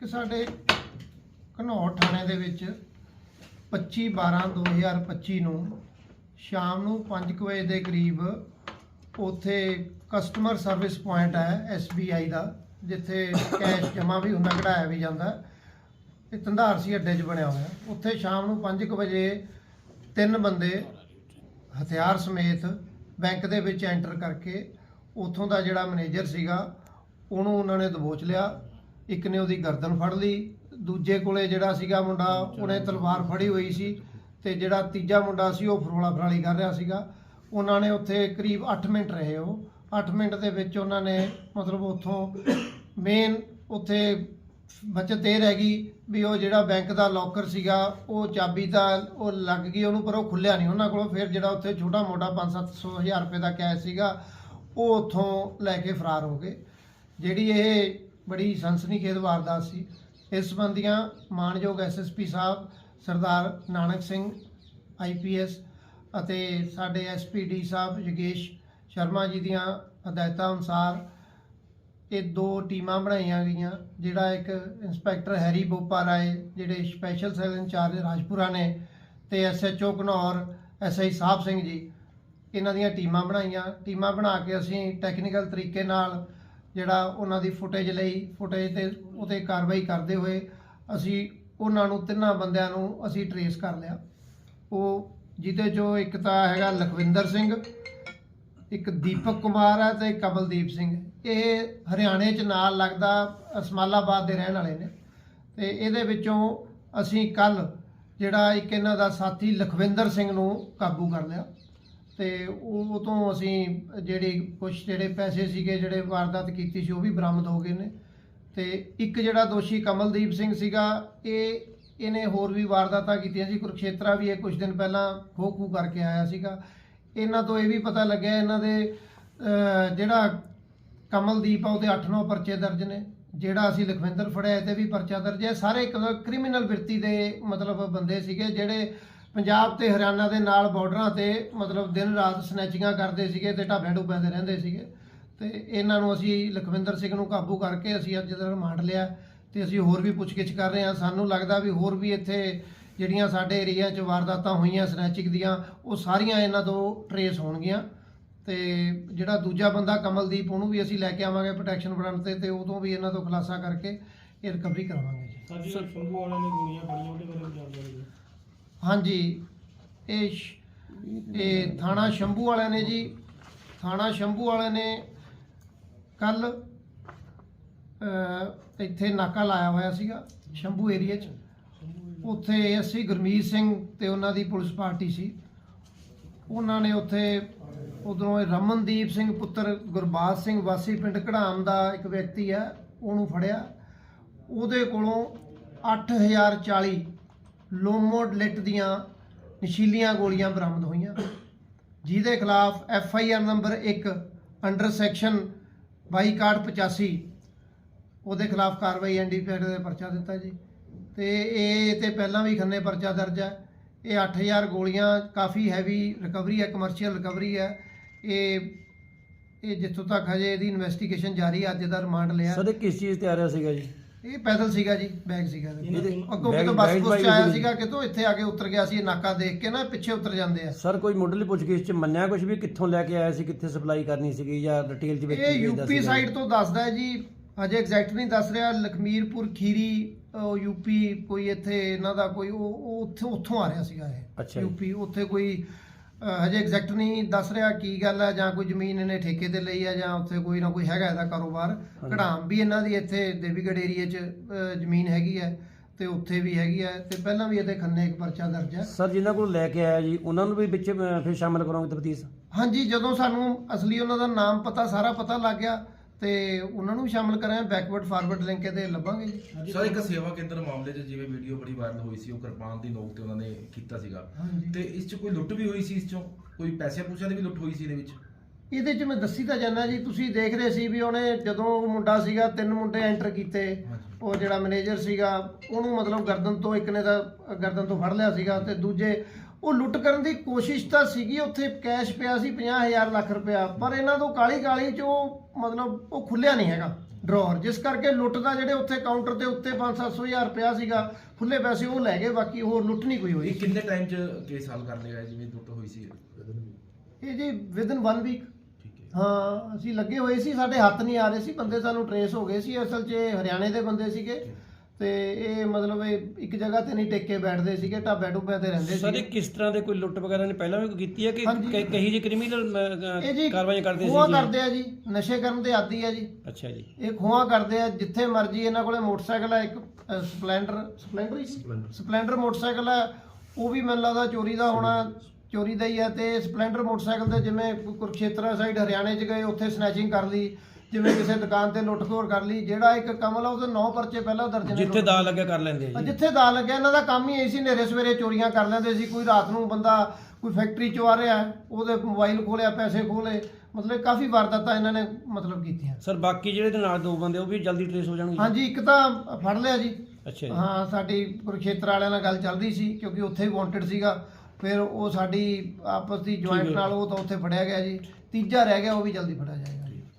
ਕਿ ਸਾਡੇ ਘਨੌਰ ਥਾਣੇ ਦੇ ਵਿੱਚ 25 12 2025 ਨੂੰ ਸ਼ਾਮ ਨੂੰ 5 ਵਜੇ ਦੇ ਕਰੀਬ ਉੱਥੇ ਕਸਟਮਰ ਸਰਵਿਸ ਪੁਆਇੰਟ ਹੈ SBI ਦਾ, ਜਿੱਥੇ ਕੈਸ਼ ਜਮ੍ਹਾਂ ਵੀ ਹੁੰਦਾ, ਕਢਾਇਆ ਵੀ ਜਾਂਦਾ। ਇਹ ਧੰਦਾਰਸੀ ਅੱਡੇ 'ਚ ਬਣਿਆ ਹੋਇਆ। ਉੱਥੇ ਸ਼ਾਮ ਨੂੰ 5 ਵਜੇ ਤਿੰਨ ਬੰਦੇ ਹਥਿਆਰ ਸਮੇਤ ਬੈਂਕ ਦੇ ਵਿੱਚ ਐਂਟਰ ਕਰਕੇ ਉੱਥੋਂ ਦਾ ਜਿਹੜਾ ਮੈਨੇਜਰ ਸੀਗਾ, ਉਹਨੂੰ ਉਹਨਾਂ ਨੇ ਦਬੋਚ ਲਿਆ। ਇੱਕ ਨੇ ਉਹਦੀ ਗਰਦਨ ਫੜ ਲਈ ਦੂਜੇ ਕੋਲੇ ਜਿਹੜਾ ਸੀਗਾ ਮੁੰਡਾ ਉਹਨੇ ਤਲਵਾਰ ਫੜੀ ਹੋਈ ਸੀ ਤੇ ਜਿਹੜਾ ਤੀਜਾ ਮੁੰਡਾ ਸੀ ਉਹ ਫਰੋਲਾ ਫਰਾਲੀ ਕਰ ਰਿਹਾ ਸੀਗਾ। ਉਹਨਾਂ ਨੇ ਉੱਥੇ ਕਰੀਬ 8 ਮਿੰਟ ਰਹੇ ਉਹ। 8 ਮਿੰਟ ਦੇ ਵਿੱਚ ਉਹਨਾਂ ਨੇ ਮਤਲਬ ਉੱਥੋਂ ਮੇਨ ਉੱਥੇ ਬਚਤ ਇਹ ਰਹਿ ਗਈ ਵੀ ਉਹ ਜਿਹੜਾ ਬੈਂਕ ਦਾ ਲੋਕਰ ਸੀਗਾ ਉਹ ਚਾਬੀ ਤਾਂ ਉਹ ਲੱਗ ਗਈ ਉਹਨੂੰ ਪਰ ਉਹ ਖੁੱਲਿਆ ਨਹੀਂ ਉਹਨਾਂ ਕੋਲੋਂ। ਫਿਰ ਜਿਹੜਾ ਉੱਥੇ ਛੋਟਾ ਮੋਟਾ 5-700 ਹਜ਼ਾਰ ਰੁਪਏ ਦਾ ਕੈਸ਼ ਸੀਗਾ ਉਹ ਉੱਥੋਂ ਲੈ ਕੇ ਫਰਾਰ ਹੋ ਗਏ। ਜਿਹੜੀ ਇਹ ਬੜੀ ਸਨਸਨੀਖੇਜ਼ ਵਾਰਦਾਤ ਸੀ। ਇਸ ਸੰਬੰਧੀਆਂ ਮਾਨਯੋਗ ਐਸਐਸਪੀ ਸਾਹਿਬ ਸਰਦਾਰ ਨਾਨਕ ਸਿੰਘ ਆਈਪੀਐਸ ਅਤੇ ਸਾਡੇ ਐਸਪੀਡੀ ਸਾਹਿਬ ਯੋਗੇਸ਼ ਸ਼ਰਮਾ ਜੀ ਦੀਆਂ ਹਦਾਇਤਾਂ ਅਨੁਸਾਰ ਇਹ ਦੋ ਟੀਮਾਂ ਬਣਾਈਆਂ ਗਈਆਂ, ਜਿਹੜਾ ਇੱਕ ਇੰਸਪੈਕਟਰ ਹੈਰੀ ਬੋਪਾ ਰਾਏ, ਜਿਹੜੇ ਸਪੈਸ਼ਲ ਸੈੱਲ ਇੰਚਾਰਜ ਰਾਜਪੁਰਾ ਨੇ ਤੇ ਐਸਐਚਓ ਘਨੌਰ ਐਸਆਈ ਸਾਹਿਬ ਸਿੰਘ ਜੀ, ਇਹਨਾਂ ਦੀਆਂ ਟੀਮਾਂ ਬਣਾਈਆਂ। ਟੀਮਾਂ ਬਣਾ ਕੇ ਅਸੀਂ ਟੈਕਨੀਕਲ ਤਰੀਕੇ ਨਾਲ ਜਿਹੜਾ ਉਹਨਾਂ ਦੀ ਫੁਟੇਜ ਲਈ ਫੁਟੇਜ ਤੇ ਉਤੇ ਕਾਰਵਾਈ ਕਰਦੇ ਹੋਏ ਅਸੀਂ ਉਹਨਾਂ ਨੂੰ ਤਿੰਨਾਂ ਬੰਦਿਆਂ ਨੂੰ ਅਸੀਂ ਟਰੇਸ ਕਰ ਲਿਆ। ਉਹ ਜਿਹਦੇ ਚੋਂ ਇੱਕ ਤਾਂ ਹੈਗਾ ਲਖਵਿੰਦਰ ਸਿੰਘ, ਇੱਕ ਦੀਪਕ ਕੁਮਾਰ ਹੈ ਤੇ ਕਮਲਦੀਪ ਸਿੰਘ। ਇਹ ਹਰਿਆਣੇ ਚ ਨਾਲ ਲੱਗਦਾ ਅਸਮਾਲਾਬਾਦ ਦੇ ਰਹਿਣ ਵਾਲੇ ਨੇ। ਤੇ ਇਹਦੇ ਵਿੱਚੋਂ ਅਸੀਂ ਕੱਲ ਜਿਹੜਾ ਇੱਕ ਇਹਨਾਂ ਦਾ ਸਾਥੀ ਲਖਵਿੰਦਰ ਸਿੰਘ ਨੂੰ ਕਾਬੂ ਕਰ ਲਿਆ। ਤੇ ਉਹ ਤੋਂ ਅਸੀਂ ਜਿਹੜੀ ਕੁਝ ਜਿਹੜੇ ਪੈਸੇ ਸੀਗੇ, ਜਿਹੜੇ ਵਾਰਦਾਤ ਕੀਤੀ ਸੀ, ਉਹ ਵੀ ਬਰਾਮਦ ਹੋ ਗਏ ਨੇ। ਤੇ ਇੱਕ ਜਿਹੜਾ ਦੋਸ਼ੀ ਕਮਲਦੀਪ ਸਿੰਘ ਸੀਗਾ, ਇਹ ਇਹਨੇ ਹੋਰ ਵੀ ਵਾਰਦਾਤਾਂ ਕੀਤੀਆਂ ਸੀ। ਕੁਰਕਸ਼ੇਤਰਾ ਵੀ ਇਹ ਕੁਝ ਦਿਨ ਪਹਿਲਾਂ ਖੋ ਖੂ ਕਰਕੇ ਆਇਆ ਸੀਗਾ। ਇਹਨਾਂ ਤੋਂ ਇਹ ਵੀ ਪਤਾ ਲੱਗਿਆ, ਇਹਨਾਂ ਦੇ ਜਿਹੜਾ ਕਮਲਦੀਪ ਆ, ਉਹਦੇ 8-9 ਪਰਚੇ ਦਰਜ ਨੇ। ਜਿਹੜਾ ਅਸੀਂ ਲਖਵਿੰਦਰ ਫੜਿਆ, ਇਹਦੇ ਵੀ ਪਰਚਾ ਦਰਜ ਹੈ। ਸਾਰੇ ਕ੍ਰਿਮੀਨਲ ਬਿਰਤੀ ਦੇ ਮਤਲਬ ਬੰਦੇ ਸੀਗੇ, ਜਿਹੜੇ ਪੰਜਾਬ ਤੇ ਹਰਿਆਣਾ ਦੇ ਨਾਲ ਬਾਰਡਰਾਂ ਤੇ ਮਤਲਬ ਦਿਨ ਰਾਤ ਸਨੈਚਿੰਗਾਂ ਕਰਦੇ ਸੀਗੇ ਤੇ ਢਾਬੇ ਡੁੱਬਿਆਂ ਤੇ ਰਹਿੰਦੇ ਸੀਗੇ। ਤੇ ਇਹਨਾਂ ਨੂੰ ਅਸੀਂ ਲਖਵਿੰਦਰ ਸਿੰਘ ਨੂੰ ਕਾਬੂ ਕਰਕੇ ਅਸੀਂ ਅੱਜ ਦਾ ਰਿਮਾਂਡ ਲਿਆ ਤੇ ਅਸੀਂ ਹੋਰ ਵੀ ਪੁੱਛਗਿੱਛ ਕਰ ਰਹੇ ਹਾਂ। ਸਾਨੂੰ ਲੱਗਦਾ ਵੀ ਹੋਰ ਵੀ ਇੱਥੇ ਜਿਹੜੀਆਂ ਸਾਡੇ ਏਰੀਆ 'ਚ ਵਾਰਦਾਤਾਂ ਹੋਈਆਂ ਸਨੈਚਿੰਗ ਦੀਆਂ, ਉਹ ਸਾਰੀਆਂ ਇਹਨਾਂ ਤੋਂ ਟਰੇਸ ਹੋਣਗੀਆਂ। ਤੇ ਜਿਹੜਾ ਦੂਜਾ ਬੰਦਾ ਕਮਲਦੀਪ, ਉਹਨੂੰ ਵੀ ਅਸੀਂ ਲੈ ਕੇ ਆਵਾਂਗੇ ਪ੍ਰੋਟੈਕਸ਼ਨ ਬ੍ਰਾਂਡ ਤੇ ਤੇ ਉਦੋਂ ਵੀ ਇਹਨਾਂ ਤੋਂ ਖੁਲਾਸਾ ਕਰਕੇ ਇਹ ਰਿਕਵਰੀ ਕਰਾਵਾਂਗੇ ਜੀ। ਸਾਡੀ ਸ਼ੰਭੂ ਵਾਲਿਆਂ ਨੇ ਗੋਲੀਆਂ ਫੜੀਆਂ, ਉਹਦੇ ਬਾਰੇ ਜਾਣਕਾਰੀ ਦਿਓ। ਹਾਂਜੀ। ਇਹ ਸ਼- ਇਹ ਥਾਣਾ ਸ਼ੰਭੂ ਵਾਲਿਆਂ ਨੇ ਜੀ। ਥਾਣਾ ਸ਼ੰਭੂ ਵਾਲਿਆਂ ਨੇ ਕੱਲ ਇੱਥੇ ਨਾਕਾ ਲਾਇਆ ਹੋਇਆ ਸੀਗਾ, ਸ਼ੰਭੂ ਏਰੀਆ 'ਚ। ਉੱਥੇ ਅਸੀਂ ਗੁਰਮੀਤ ਸਿੰਘ ਤੇ ਉਹਨਾਂ ਦੀ ਪੁਲਿਸ ਪਾਰਟੀ ਸੀ। ਉਹਨਾਂ ਨੇ ਉੱਥੇ, ਉਧਰੋਂ ਰਮਨਦੀਪ ਸਿੰਘ ਪੁੱਤਰ ਗੁਰਬਾਜ ਸਿੰਘ ਵਾਸੀ ਪਿੰਡ ਕਢਾਮ ਦਾ ਇੱਕ ਵਿਅਕਤੀ ਹੈ, ਉਹਨੂੰ ਫੜਿਆ। ਉਹਦੇ ਕੋਲੋਂ 8040 ਲੋਮੋਡ ਲਿਟ ਦੀਆਂ ਨਸ਼ੀਲੀਆਂ ਗੋਲੀਆਂ ਬਰਾਮਦ ਹੋਈਆਂ। ਜਿਹਦੇ ਖਿਲਾਫ F I R number 1 under section 2285 ਉਹਦੇ ਖਿਲਾਫ ਕਾਰਵਾਈ ਐਨਡੀਪੀਐਸ ਦੇ ਪਰਚਾ ਦਿੱਤਾ ਜੀ। ਤੇ ਇਹ ਤੇ ਪਹਿਲਾਂ ਵੀ ਖੰਨੇ ਪਰਚਾ ਦਰਜ ਹੈ। ਇਹ 8000 ਗੋਲੀਆਂ, ਕਾਫੀ ਹੈਵੀ ਰਿਕਵਰੀ ਹੈ ਕਮਰਸ਼ੀਅਲ ਰਿਕਵਰੀ ਹੈ। ਇਹ ਇਹ ਜਿੱਥੋਂ ਤੱਕ ਹਜੇ ਇਹਦੀ ਇਨਵੈਸਟੀਗੇਸ਼ਨ ਜਾਰੀ ਅੱਜ ਦਾ ਰਿਮਾਂਡ ਲਿਆ। ਸਰ, ਇਹ ਕਿਸ ਚੀਜ਼ ਤੇ ਆ ਰਿਹਾ ਸੀਗਾ ਜੀ? ਇਹ ਪੈਦਲ ਸੀਗਾ ਜੀ ਬੈਗ ਸੀਗਾ ਇਹਦੇ ਅੱਗੋਂ ਕਿਤੋਂ ਬੱਸ ਬੈਗ ਬੁਸ ਆਇਆ। ਸੀਗਾ ਕਿਤੋਂ ਇੱਥੇ ਆ ਕੇ ਉਤਰ ਗਿਆ ਸੀ ਇਹ ਨਾਕਾ ਦੇਖ ਕੇ ਨਾ ਪਿੱਛੇ ਉਤਰ ਜਾਂਦੇ ਆ ਸਰ ਕੋਈ ਮੁੱਢਲੀ ਪੁੱਛਗਿੱਛ ਚ ਮੰਨਿਆ ਕੁਝ ਵੀ ਕਿੱਥੋਂ ਲੈ ਕੇ ਆਇਆ ਸੀ ਕਿੱਥੇ ਸਪਲਾਈ ਕਰਨੀ ਸੀਗੀ ਜਾਂ ਡਿਟੇਲ ਚ ਵਿੱਚ ਇਹ ਯੂਪੀ? ਸਾਈਡ ਤੋਂ ਦੱਸਦਾ ਹੈ ਜੀ ਅਜੇ ਐਗਜ਼ੈਕਟ ਨਹੀਂ ਦੱਸ ਰਿਹਾ ਲਖਮੀਰਪੁਰ ਖੀਰੀ ਉਹ ਯੂਪੀ ਕੋਈ ਇੱਥੇ ਇਹਨਾਂ ਦਾ ਕੋਈ ਉਹ ਉਹ ਉੱਥੇ ਉੱਥੋਂ ਆ ਰਿਹਾ ਸੀਗਾ ਅੱਛਾ ਇਹ ਜੀ। ਯੂਪੀ ਉੱਥੇ ਕੋਈ ਹਜੇ ਐਗਜ਼ੈਕਟ ਨਹੀਂ ਦੱਸ ਰਿਹਾ ਕੀ ਗੱਲ ਹੈ ਜਾਂ ਕੋਈ ਜ਼ਮੀਨ ਇਹਨੇ ਠੇਕੇ ਤੇ ਲਈ ਹੈ ਜਾਂ ਉੱਥੇ ਕੋਈ ਨਾ ਕੋਈ ਹੈਗਾ ਇਹਦਾ ਕਾਰੋਬਾਰ। ਘੜਾਮ ਵੀ ਇਹਨਾਂ ਦੀ ਇੱਥੇ ਦੇਵੀਗੜ੍ਹ ਏਰੀਆ 'ਚ ਅ, ਜ਼ਮੀਨ ਹੈਗੀ ਹੈ ਤੇ ਉੱਥੇ ਵੀ ਹੈਗੀ ਹੈ ਤੇ ਪਹਿਲਾਂ ਵੀ ਇਹਦੇ ਖੰਨੇ ਇੱਕ ਪਰਚਾ ਦਰਜ ਹੈ ਸਰ ਜਿਨ੍ਹਾਂ ਕੋਲ ਲੈ ਕੇ ਆਇਆ ਜੀ ਉਹਨਾਂ ਨੂੰ ਵੀ ਵਿੱਚ ਅਹ, ਫਿਰ ਸ਼ਾਮਲ ਕਰਾਂਗੇ ਤਫਤੀਸ਼? ਹਾਂਜੀ ਜਦੋਂ ਸਾਨੂੰ ਅਸਲੀ ਉਹਨਾਂ ਦਾ ਨਾਮ ਪਤਾ ਸਾਰਾ ਪਤਾ ਲੱਗ ਗਿਆ ਤੇ ਉਹਨਾਂ ਨੂੰ ਵੀ ਸ਼ਾਮਲ ਕਰਾਂਗੇ ਬੈਕਵਰਡ ਫਾਰਵਰਡ ਲਿੰਕ ਇਹਦੇ ਲੱਭਾਂਗੇ। ਜੀ ਸਰ ਇੱਕ ਸੇਵਾ ਕੇਂਦਰ ਮਾਮਲੇ 'ਚ ਜਿਵੇਂ ਵੀਡੀਓ ਬੜੀ ਵਾਇਰਲ ਹੋਈ ਸੀ ਉਹ ਕਿਰਪਾਨ ਦੀ ਨੋਕ ਤੇ ਉਹਨਾਂ ਨੇ ਕੀਤਾ ਸੀਗਾ। ਹਾਂਜੀ। ਤੇ ਇਸ 'ਚ ਕੋਈ ਲੁੱਟ ਵੀ ਹੋਈ ਸੀ ਇਸ 'ਚੋਂ? ਕੋਈ ਪੈਸੇ ਪੂਸਿਆਂ ਦੀ ਵੀ ਲੁੱਟ ਹੋਈ ਸੀ ਇਹਦੇ ਵਿੱਚ? ਇਹਦੇ 'ਚ ਮੈਂ ਦੱਸੀ ਤਾਂ ਜਾਨਾ ਜੀ ਤੁਸੀਂ ਦੇਖ ਰਹੇ ਸੀ ਵੀ ਉਹਨੇ ਜਦੋਂ ਉਹ ਮੁੰਡਾ ਸੀਗਾ ਤਿੰਨ ਮੁੰਡੇ ਐਂਟਰ ਕੀਤੇ। ਹਾਂਜੀ। ਉਹ ਜਿਹੜਾ ਮੈਨੇਜਰ ਸੀਗਾ ਉਹਨੂੰ ਮਤਲਬ ਗਰਦਨ ਤੋਂ ਇੱਕ ਨੇ ਤਾਂ ਗਰਦਨ ਤੋਂ ਫੜ ਲਿਆ ਸੀਗਾ ਤੇ ਦੂਜੇ ਉਹ ਲੁੱਟ ਕਰਨ ਦੀ ਕੋਸ਼ਿਸ਼ ਤਾਂ ਸੀਗੀ ਉੱਥੇ ਕੈਸ਼ ਪਿਆ ਸੀ 50000 ਲੱਖ ਰੁਪਇਆ ਪਰ ਇਹਨਾਂ ਤੋਂ ਕਾਲੀ ਕਾਲੀ ਚ ਉਹ ਮਤਲਬ ਉਹ ਖੁੱਲਿਆ ਨਹੀਂ ਹੈਗਾ ਡਰਾਅਰ ਜਿਸ ਕਰਕੇ ਲੁੱਟ ਦਾ ਜਿਹੜੇ ਉੱਥੇ ਕਾਊਂਟਰ ਦੇ ਉੱਤੇ 5-700 ਹਜ਼ਾਰ ਰੁਪਇਆ ਸੀਗਾ ਖੁੱਲੇ ਪੈਸੇ ਉਹ ਲੈ ਗਏ ਬਾਕੀ ਹੋਰ ਲੁੱਟ ਨਹੀਂ ਕੋਈ ਹੋਈ। ਇਹ ਕਿੰਨੇ ਟਾਈਮ 'ਚ ਕੇਸ ਹੱਲ ਕਰ ਲੇਗਾ ਜਿਵੇਂ ਲੁੱਟ ਹੋਈ ਸੀ? ਇਹ ਜੀ ਵਿਦਨ 1 ਵੀਕ ਹੈ। ਹਾਂ ਅਸੀਂ ਲੱਗੇ ਹੋਏ ਸੀ ਸਾਡੇ ਹੱਥ ਨਹੀਂ ਆ ਰਹੇ ਸੀ ਬੰਦੇ ਸਾਨੂੰ ਟਰੇਸ ਹੋ ਗਏ ਸੀ ਅਸਲ 'ਚ ਹਰਿਆਣੇ ਦੇ ਬੰਦੇ ਸੀਗੇ। ਤੇ ਇਹ ਮਤਲਬ ਇਹ ਇੱਕ ਜਗ੍ਹਾ ਤੇ ਨਹੀਂ ਟਿਕ ਕੇ ਬੈਠਦੇ ਸੀਗੇ ਢਾਬੇ ਢੁੱਬਿਆਂ ਤੇ ਰਹਿੰਦੇ ਸਰ ਇਹ ਸੀ ਕਿਸ ਤਰ੍ਹਾਂ ਦੇ ਕੋਈ ਲੁੱਟ ਵਗੈਰਾ ਨੇ ਪਹਿਲਾਂ ਵੀ ਕੋਈ ਕੀਤੀ ਹੈ ਕਿ ਹਾਂਜੀ। ਕ- ਕਹੀ ਜੀ ਇਹ ਕ੍ਰਿਮੀਨਲ ਜੀ ਕਾਰਵਾਈਆਂ ਕਰਦੇ ਖੋਆ ਸੀ ਕਰਦੇ ਆ ਜੀ ਨਸ਼ੇ ਕਰਨ ਦੇ ਆਦੀ ਆ ਜੀ। ਅੱਛਾ ਜੀ। ਇਹ ਖੋਆ ਕਰਦੇ ਆ ਜਿੱਥੇ ਮਰਜ਼ੀ ਇਹਨਾਂ ਕੋਲੇ ਮੋਟਰਸਾਈਕਲ ਆ ਇੱਕ ਅ, ਸਪਲੈਂਡਰ ਸਪਲੈਂਡਰ ਹੀ ਸੀ? ਸਪਲੈਂਡਰ ਮੋਟਰਸਾਈਕਲ ਆ ਉਹ ਵੀ ਮੈਨੂੰ ਲੱਗਦਾ ਚੋਰੀ ਦਾ ਹੋਣਾ ਚੋਰੀ ਦਾ ਹੀ ਆ ਤੇ ਸਪਲੈਂਡਰ ਮੋਟਰਸਾਈਕਲ ਤੇ ਜਿਵੇਂ ਕੁਰਕਸ਼ੇਤਰਾ ਸਾਈਡ ਹਰਿਆਣੇ 'ਚ ਗਏ ਉੱਥੇ ਸਨੈਚਿੰਗ ਕਰ ਲਈ। ਜਿਵੇਂ ਕਿਸੇ ਦੁਕਾਨ ਤੇ ਲੁੱਟ ਖੋਰ ਕਰ ਲਈ ਜਿਹੜਾ ਇੱਕ ਕਮਲ ਆ ਉਹਦੇ 9 ਪਰਚੇ ਪਹਿਲਾਂ ਦਰਜ ਨੇ ਜਿੱਥੇ ਦਾ ਲੱਗਿਆ ਕਰ ਲੈਂਦੇ ਆ ਜੀ। ਜਿੱਥੇ ਦਾ ਲੱਗਿਆ ਇਹਨਾਂ ਦਾ ਕੰਮ ਹੀ ਇਹ ਸੀ ਨੇਰੇ ਸਵੇਰੇ ਚੋਰੀਆਂ ਕਰ ਲੈਂਦੇ ਸੀ ਕੋਈ ਰਾਤ ਨੂੰ ਬੰਦਾ ਕੋਈ ਫੈਕਟਰੀ ਚੋਂ ਆ ਰਿਹਾ ਉਹਦੇ ਮੋਬਾਈਲ ਖੋਲਿਆ ਪੈਸੇ ਖੋਲੇ ਮਤਲਬ ਕਾਫੀ ਵਾਰਦਾਤਾਂ ਇਹਨਾਂ ਨੇ ਮਤਲਬ ਕੀਤੀਆਂ। ਸਰ ਬਾਕੀ ਜਿਹੜੇ ਦੇ ਨਾਲ ਦੋ ਬੰਦੇ ਉਹ ਵੀ ਜਲਦੀ ਟ੍ਰੇਸ ਹੋ ਜਾਣਗੇ ਹਾਂਜੀ ਇੱਕ ਤਾਂ ਫੜ ਲਿਆ ਜੀ। ਅੱਛਾ ਜੀ। ਹਾਂ ਸਾਡੀ ਕੁਰਖੇਤਰ ਵਾਲਿਆਂ ਨਾਲ ਗੱਲ ਚੱਲਦੀ ਸੀ ਕਿਉਂਕਿ ਉੱਥੇ ਹੀ ਵਾਂਟਡ ਸੀਗਾ। ਫਿਰ ਉਹ ਸਾਡੀ ਆਪਸ ਦੀ ਜੁਆਇੰਟ ਹੈ। ਨਾਲ ਉਹ ਤਾਂ ਉੱਥੇ ਫੜਿਆ ਗਿਆ ਜੀ। ਤੀਜਾ ਰਹਿ ਗਿਆ ਉਹ ਵੀ ਜਲਦੀ ਫੜਿਆ ਜਾਏਗਾ